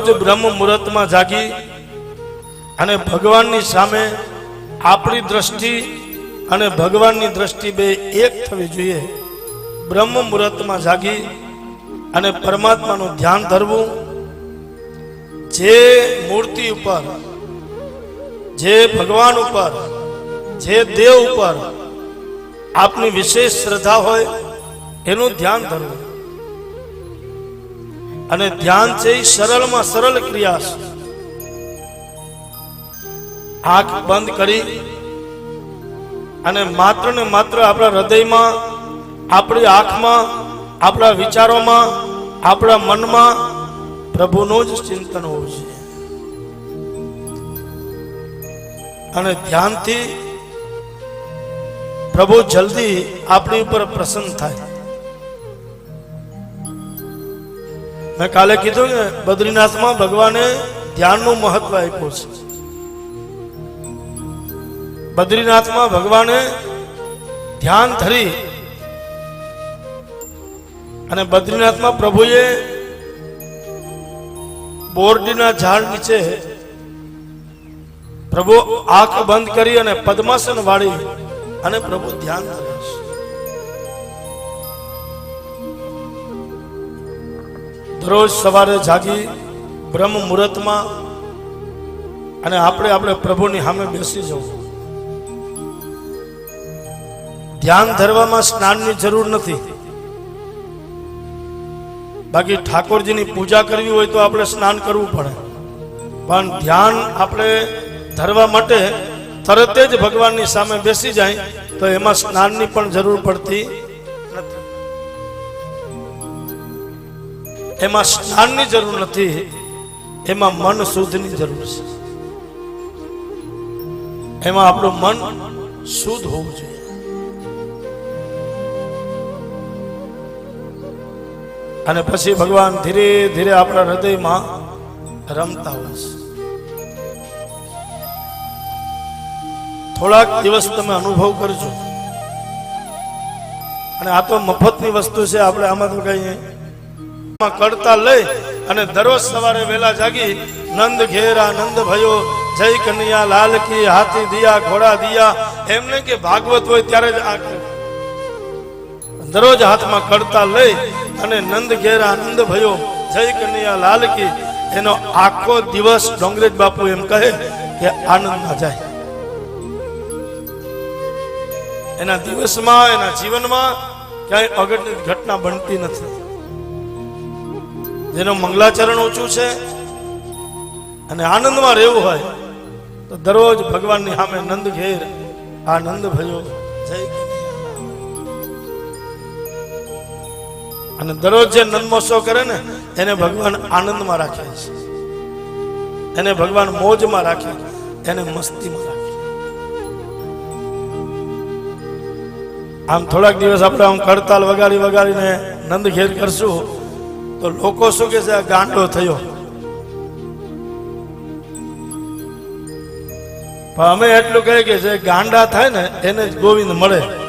દરરોજ બ્રહ્મ મુહૂર્તમાં જાગી અને ભગવાનની સામે આપણી દ્રષ્ટિ અને ભગવાનની દ્રષ્ટિ બે એક થવી જોઈએ. બ્રહ્મ મુહૂર્તમાં જાગી અને પરમાત્માનું ધ્યાન ધરવું. જે મૂર્તિ ઉપર, જે ભગવાન ઉપર, જે દેવ ઉપર આપની વિશેષ શ્રદ્ધા હોય, એનું ધ્યાન ધરવું. અને ધ્યાન છે એ સરળમાં સરળ ક્રિયા છે. આંખ બંધ કરી અને માત્ર ને માત્ર આપણા હૃદયમાં, આપણી આંખમાં, આપણા વિચારોમાં, આપણા મનમાં પ્રભુનું જ ચિંતન હોવું જોઈએ. અને ધ્યાનથી પ્રભુ જલ્દી આપણી ઉપર પ્રસન્ન થાય. મેં કાલે કીધું ને બદ્રીનાથમાં ભગવાને ધ્યાનનું મહત્વ આપ્યું છે. બદ્રીનાથમાં ભગવાને ધ્યાન ધરી અને બદ્રીનાથમાં પ્રભુએ બોરડીના ઝાડ નીચે પ્રભુ આંખ બંધ કરી અને પદ્માસન વાળી અને પ્રભુ ધ્યાન ધરે. દરરોજ સવારે જાગી બ્રહ્મ મુહૂર્તમાં અને આપણે આપણે પ્રભુની સામે બેસી જવું. ધ્યાન ધરવામાં સ્નાનની જરૂર નથી. બાકી ઠાકોરજીની પૂજા કરવી હોય તો આપણે સ્નાન કરવું પડે. પણ ધ્યાન આપણે ધરવા માટે તરત જ ભગવાનની સામે બેસી જાય તો એમાં સ્નાનની પણ જરૂર પડતી એમાં સ્નાનની જરૂર નથી, એમાં મન શુદ્ધની જરૂર છે. એમાં આપણું મન શુદ્ધ હોવું જોઈએ. અને પછી ભગવાન ધીરે ધીરે આપણા હૃદયમાં રમતા હોય છે. થોડાક દિવસ તમે અનુભવ કરજો. અને આ તો મફતની વસ્તુ છે, આપણે આમાં તો કઈ કરતા લઈ અને દરરોજ સવારે વહેલા જાગી નંદ ઘેરા નંદ ભયો, જય કન્યા, લાલ કી હાથી દિયા, ઘોડા દિયા એમને કે ભાગવત હોય ત્યારે જ આ દરરોજ હાથમાં કરતા લઈ અને નંદ ઘેરા નંદ ભયો, જય કન્યા, લાલ કી. એનો આખો દિવસ ડોંગરેજ બાપુ એમ કહે કે આનંદમાં જાય. એના દિવસમાં, એના જીવનમાં ક્યાંય અગત્યની ઘટના બનતી નથી. જેનું મંગલાચરણ ઓછું છે અને આનંદમાં રહેવું હોય, તો દરરોજ ભગવાનની સામે નંદ ઘેર આ નંદ ભયો જય. અને દરરોજ જે નંદ મહોત્સવ કરે ને, એને ભગવાન આનંદમાં રાખે છે. એને ભગવાન મોજમાં રાખે, એને મસ્તીમાં રાખે. આમ થોડાક દિવસ આપણે આમ કડતાલ વગાડી વગાડીને નંદ ઘેર કરશું. તો લોકો શું કે છે, આ ગાંડો થયો. અમે એટલું કહીએ કે જે ગાંડા થાય ને, એને જ ગોવિંદ મળે.